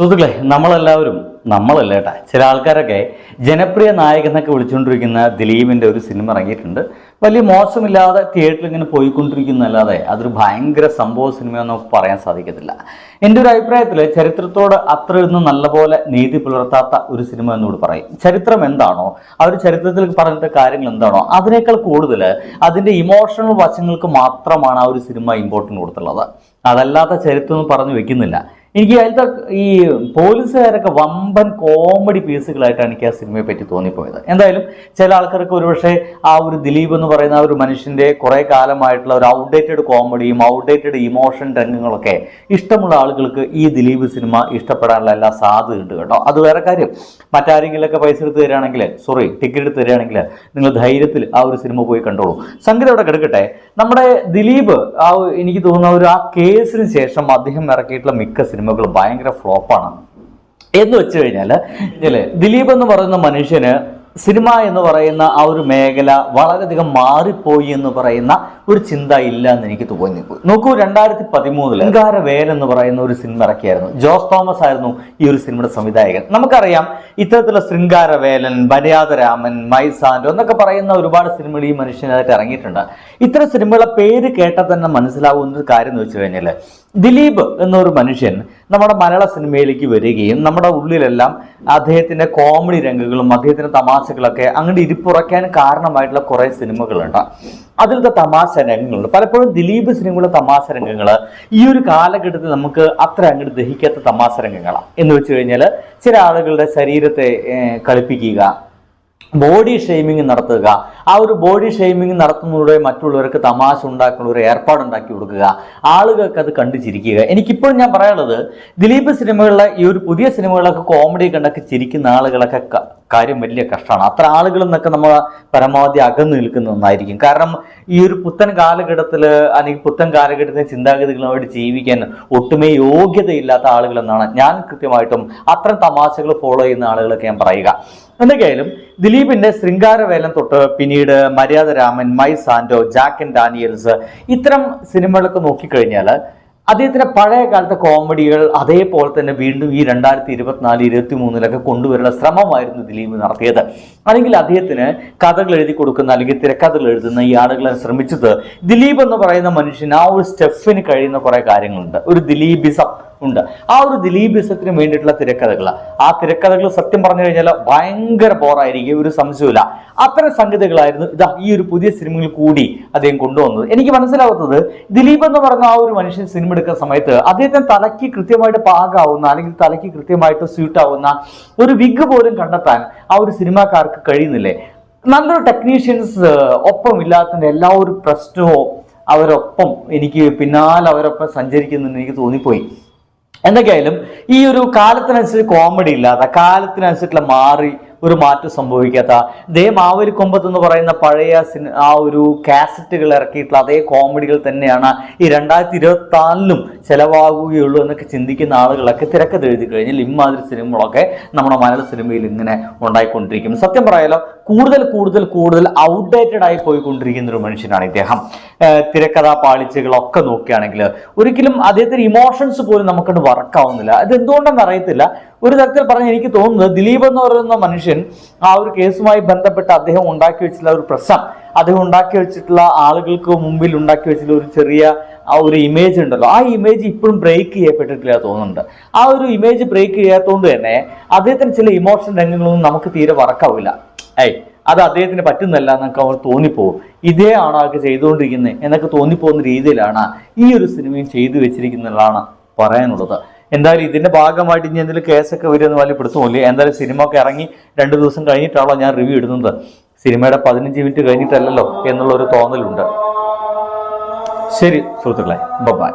സുഹൃത്തുക്കളെ നമ്മളെല്ലാവരും നമ്മളല്ല കേട്ടാ ചില ആൾക്കാരൊക്കെ ജനപ്രിയ നായകൻ എന്നൊക്കെ വിളിച്ചുകൊണ്ടിരിക്കുന്ന ദിലീപിന്റെ ഒരു സിനിമ ഇറങ്ങിയിട്ടുണ്ട്. വലിയ മോശമില്ലാതെ തിയേറ്ററിൽ ഇങ്ങനെ പോയിക്കൊണ്ടിരിക്കുന്നല്ലാതെ അതൊരു ഭയങ്കര സംഭവ സിനിമയെന്ന് നമുക്ക് പറയാൻ സാധിക്കത്തില്ല. എന്റെ ഒരു അഭിപ്രായത്തിൽ ചരിത്രത്തോട് അത്രയൊന്നും നല്ലപോലെ നീതി പുലർത്താത്ത ഒരു സിനിമ എന്നോട് പറയും. ചരിത്രം എന്താണോ ആ ഒരു ചരിത്രത്തിൽ പറഞ്ഞിട്ട് കാര്യങ്ങൾ എന്താണോ അതിനേക്കാൾ കൂടുതൽ അതിന്റെ ഇമോഷണൽ വശങ്ങൾക്ക് മാത്രമാണ് ആ ഒരു സിനിമ ഇമ്പോർട്ടന്റ് കൊടുത്തുള്ളത്. അതല്ലാത്ത ചരിത്രം ഒന്നും പറഞ്ഞു വെക്കുന്നില്ല. എനിക്ക് അതിലത്തെ ഈ പോലീസുകാരൊക്കെ വമ്പൻ കോമഡി പീസുകളായിട്ടാണ് എനിക്ക് ആ സിനിമയെ പറ്റി തോന്നിപ്പോയത്. എന്തായാലും ചില ആൾക്കാർക്ക് ഒരുപക്ഷെ ആ ഒരു ദിലീപ് എന്ന് പറയുന്ന ആ ഒരു മനുഷ്യന്റെ കുറേ കാലമായിട്ടുള്ള ഒരു ഔട്ട്ഡേറ്റഡ് കോമഡിയും ഔട്ട്ഡേറ്റഡ് ഇമോഷൻ രംഗങ്ങളൊക്കെ ഇഷ്ടമുള്ള ആളുകൾക്ക് ഈ ദിലീപ് സിനിമ ഇഷ്ടപ്പെടാനുള്ള എല്ലാ സാധ്യതയുണ്ട് കേട്ടോ. അത് വേറെ കാര്യം. മറ്റാരെങ്കിലൊക്കെ പൈസ എടുത്ത് തരികയാണെങ്കിൽ സോറി ടിക്കറ്റ് എടുത്ത് തരികയാണെങ്കിൽ നിങ്ങൾ ധൈര്യത്തിൽ ആ ഒരു സിനിമ പോയി കണ്ടോളൂ. സംഗതി അവിടെ കിടക്കട്ടെ. നമ്മുടെ ദിലീപ് ആ എനിക്ക് തോന്നുന്ന ഒരു ആ കേസിന് ശേഷം അദ്ദേഹം ഇറക്കിയിട്ടുള്ള മിക്ക സിനിമകളും ഭയങ്കര ഫ്ലോപ്പാണ്. എന്ന് വെച്ച് കഴിഞ്ഞാൽ അല്ലേ ദിലീപ് എന്ന് പറയുന്ന മനുഷ്യന് സിനിമ എന്ന് പറയുന്ന ആ ഒരു മേഖല വളരെയധികം മാറിപ്പോയി എന്ന് പറയുന്ന ഒരു ചിന്ത ഇല്ല എന്ന് എനിക്ക് തോന്നി. നോക്കൂ രണ്ടായിരത്തി പതിമൂന്നിൽ വേൽ എന്ന് പറയുന്ന ഒരു സിനിമ ഇറക്കിയായിരുന്നു. ജോസ് തോമസ് ആയിരുന്നു ഈ ഒരു സിനിമയുടെ സംവിധായകൻ. നമുക്കറിയാം ഇത്തരത്തിലുള്ള ശൃംഗാരവേലൻ മര്യാദരാമൻ മൈസാൻഡോ എന്നൊക്കെ പറയുന്ന ഒരുപാട് സിനിമകൾ ഈ മനുഷ്യനായിട്ട് ഇറങ്ങിയിട്ടുണ്ട്. ഇത്തരം സിനിമകളെ പേര് കേട്ടാൽ തന്നെ മനസ്സിലാവുന്ന ഒരു കാര്യം എന്ന് വെച്ച് കഴിഞ്ഞാൽ ദിലീപ് എന്നൊരു മനുഷ്യൻ നമ്മുടെ മലയാള സിനിമയിലേക്ക് വരികയും നമ്മുടെ ഉള്ളിലെല്ലാം അദ്ദേഹത്തിന്റെ കോമഡി രംഗങ്ങളും അദ്ദേഹത്തിന്റെ തമാശകളൊക്കെ അങ്ങോട്ട് ഇരിപ്പുറയ്ക്കാൻ കാരണമായിട്ടുള്ള കുറേ സിനിമകളുണ്ട്. അതിലത്തെ തമാശ രംഗങ്ങളുണ്ട്. പലപ്പോഴും ദിലീപ് സിനിമയുടെ തമാശ രംഗങ്ങൾ ഈ ഒരു കാലഘട്ടത്തിൽ നമുക്ക് അത്ര അങ്ങോട്ട് ദഹിക്കാത്ത തമാശ രംഗങ്ങളാണ് എന്ന് വെച്ച് കഴിഞ്ഞാൽ ചില ആളുകളുടെ ശരീരത്തെ കളിപ്പിക്കുക ബോഡി ഷെയ്മിങ് നടത്തുക. ആ ഒരു ബോഡി ഷെയ്മിങ് നടത്തുന്നതിലൂടെ മറ്റുള്ളവർക്ക് തമാശ ഉണ്ടാക്കുന്ന ഒരു ഏർപ്പാടുണ്ടാക്കി കൊടുക്കുക. ആളുകൾക്ക് അത് കണ്ടു ചിരിക്കുക. എനിക്കിപ്പോഴും ഞാൻ പറയാനുള്ളത് ദിലീപ് സിനിമകളിലെ ഈ ഒരു പുതിയ സിനിമകളിലൊക്കെ കോമഡി കണ്ടൊക്കെ ചിരിക്കുന്ന ആളുകളൊക്കെ കാര്യം വലിയ കഷ്ടമാണ്. അത്ര ആളുകൾ എന്നൊക്കെ നമ്മൾ പരമാവധി അകന്നു നിൽക്കുന്ന ഒന്നായിരിക്കും. കാരണം ഈ ഒരു പുത്തൻ കാലഘട്ടത്തിൽ അല്ലെങ്കിൽ പുത്തൻ കാലഘട്ടത്തിലെ ചിന്താഗതികളുമായിട്ട് ജീവിക്കാൻ ഒട്ടുമേ യോഗ്യതയില്ലാത്ത ആളുകൾ എന്നാണ് ഞാൻ കൃത്യമായിട്ടും അത്തരം തമാശകൾ ഫോളോ ചെയ്യുന്ന ആളുകളൊക്കെ ഞാൻ പറയുക. എന്തൊക്കെയായാലും ദിലീപിന്റെ ശൃംഗാരവേലം തൊട്ട് പിന്നീട് Maryada Raman my Santa Jack and Daniels ഇത്തരം സിനിമകളൊക്കെ നോക്കിക്കഴിഞ്ഞാൽ അദ്ദേഹത്തിന്റെ പഴയ കാലത്തെ കോമഡികൾ അതേപോലെ തന്നെ വീണ്ടും ഈ രണ്ടായിരത്തി ഇരുപത്തിനാല് ഇരുപത്തി മൂന്നിലൊക്കെ കൊണ്ടുവരുന്ന ശ്രമമായിരുന്നു ദിലീപ് നടത്തിയത്. അല്ലെങ്കിൽ അദ്ദേഹത്തിന് കഥകൾ എഴുതി കൊടുക്കുന്ന അല്ലെങ്കിൽ തിരക്കഥകൾ എഴുതുന്ന ഈ ആളുകളെ ശ്രമിച്ചത് ദിലീപ് എന്ന് പറയുന്ന മനുഷ്യൻ ആ ഒരു സ്റ്റെഫിന് കഴിയുന്ന കുറെ കാര്യങ്ങളുണ്ട്. ഒരു ദിലീപിസം ഉണ്ട്. ആ ഒരു ദിലീപിസത്തിന് വേണ്ടിയിട്ടുള്ള തിരക്കഥകൾ ആ തിരക്കഥകൾ സത്യം പറഞ്ഞു കഴിഞ്ഞാൽ ഭയങ്കര ബോറായിരിക്കും ഒരു സംശയമില്ല അത്തരം സംഗതികളായിരുന്നു ഇതാ ഈ ഒരു പുതിയ സിനിമയിൽ കൂടി അദ്ദേഹം കൊണ്ടുവന്നത്. എനിക്ക് മനസ്സിലാവുന്നത് ദിലീപ് എന്ന് പറഞ്ഞ ആ ഒരു മനുഷ്യൻ സിനിമ എടുക്കുന്ന സമയത്ത് അദ്ദേഹത്തിന് തലയ്ക്ക് കൃത്യമായിട്ട് പാകാവുന്ന അല്ലെങ്കിൽ തലയ്ക്ക് കൃത്യമായിട്ട് സ്യൂട്ട് ആവുന്ന ഒരു വിഗ് പോലും കണ്ടെത്താൻ ആ ഒരു സിനിമാക്കാർക്ക് കഴിയുന്നില്ലേ? നല്ലൊരു ടെക്നീഷ്യൻസ് ഒപ്പം ഇല്ലാത്തതിന്റെ എല്ലാ ഒരു പ്രശ്നവും അവരൊപ്പം എനിക്ക് പിന്നാലെ അവരൊപ്പം സഞ്ചരിക്കുന്നു എനിക്ക് തോന്നിപ്പോയി. എന്തൊക്കെയായാലും ഈ ഒരു കാലത്തിനനുസരിച്ച് കോമഡി ഇല്ലാത്ത കാലത്തിനനുസരിച്ചുള്ള മാറി ഒരു മാറ്റം സംഭവിക്കാത്ത. ദേ മാവരി കൊമ്പത്ത് എന്ന് പറയുന്ന പഴയ സിനി ആ ഒരു കാസറ്റുകൾ ഇറക്കിയിട്ടുള്ള അതേ കോമഡികൾ തന്നെയാണ് ഈ രണ്ടായിരത്തി ഇരുപത്തി നാലിലും ചെലവാകുകയുള്ളൂ എന്നൊക്കെ ചിന്തിക്കുന്ന ആളുകളൊക്കെ തിരക്കഥ എഴുതി കഴിഞ്ഞാൽ ഇമ്മാതിരി സിനിമകളൊക്കെ നമ്മുടെ മലയാള സിനിമയിൽ ഇങ്ങനെ ഉണ്ടായിക്കൊണ്ടിരിക്കും. സത്യം പറയാലോ കൂടുതൽ കൂടുതൽ കൂടുതൽ ഔട്ട്ഡേറ്റഡ് ആയി പോയിക്കൊണ്ടിരിക്കുന്ന ഒരു മനുഷ്യനാണ് ഇദ്ദേഹം. തിരക്കഥാ പാളിച്ചകളൊക്കെ നോക്കുകയാണെങ്കിൽ ഒരിക്കലും അദ്ദേഹത്തിന് ഇമോഷൻസ് പോലും നമുക്കത് വർക്കാവുന്നില്ല അത് എന്തുകൊണ്ടെന്ന് അറിയത്തില്ല? ഒരു തരത്തിൽ പറഞ്ഞ് എനിക്ക് തോന്നുന്നത് ദിലീപ് എന്ന് പറയുന്ന മനുഷ്യൻ ആ ഒരു കേസുമായി ബന്ധപ്പെട്ട് അദ്ദേഹം ഉണ്ടാക്കി വെച്ചിട്ടുള്ള ഒരു പ്രശ്നം. അദ്ദേഹം ഉണ്ടാക്കി വെച്ചിട്ടുള്ള ആളുകൾക്ക് മുമ്പിൽ ഉണ്ടാക്കി വെച്ചിട്ടുള്ള ഒരു ചെറിയ ആ ഒരു ഇമേജ് ഉണ്ടല്ലോ. ആ ഇമേജ് ഇപ്പോഴും ബ്രേക്ക് ചെയ്യപ്പെട്ടിട്ടില്ല തോന്നുന്നുണ്ട്. ആ ഒരു ഇമേജ് ബ്രേക്ക് ചെയ്യാത്തതുകൊണ്ട് തന്നെ അദ്ദേഹത്തിന് ചില ഇമോഷണൽ രംഗങ്ങളൊന്നും നമുക്ക് തീരെ വർക്കാവില്ല ഏയ് അത് അദ്ദേഹത്തിന് പറ്റുന്നല്ല എന്നൊക്കെ അവർ തോന്നിപ്പോവും. ഇതേ ആണോ അതൊക്കെ ചെയ്തുകൊണ്ടിരിക്കുന്നത് എന്നൊക്കെ തോന്നിപ്പോകുന്ന രീതിയിലാണ് ഈ ഒരു സിനിമയും ചെയ്തു വെച്ചിരിക്കുന്നതാണ് പറയാനുള്ളത്. എന്തായാലും ഇതിന്റെ ഭാഗമായിട്ട് ഇനി എന്തെങ്കിലും കേസൊക്കെ വരുമെന്ന് വലിയ പിടുത്തമില്ല എന്തായാലും സിനിമ ഒക്കെ ഇറങ്ങി രണ്ട് ദിവസം കഴിഞ്ഞിട്ടാണോ ഞാൻ റിവ്യൂ ഇടുന്നത്. സിനിമയുടെ പതിനഞ്ച് മിനിറ്റ് കഴിഞ്ഞിട്ടല്ലല്ലോ എന്നുള്ള ഒരു തോന്നലുണ്ട്. ശരി സുഹൃത്തുക്കളെ ബൈ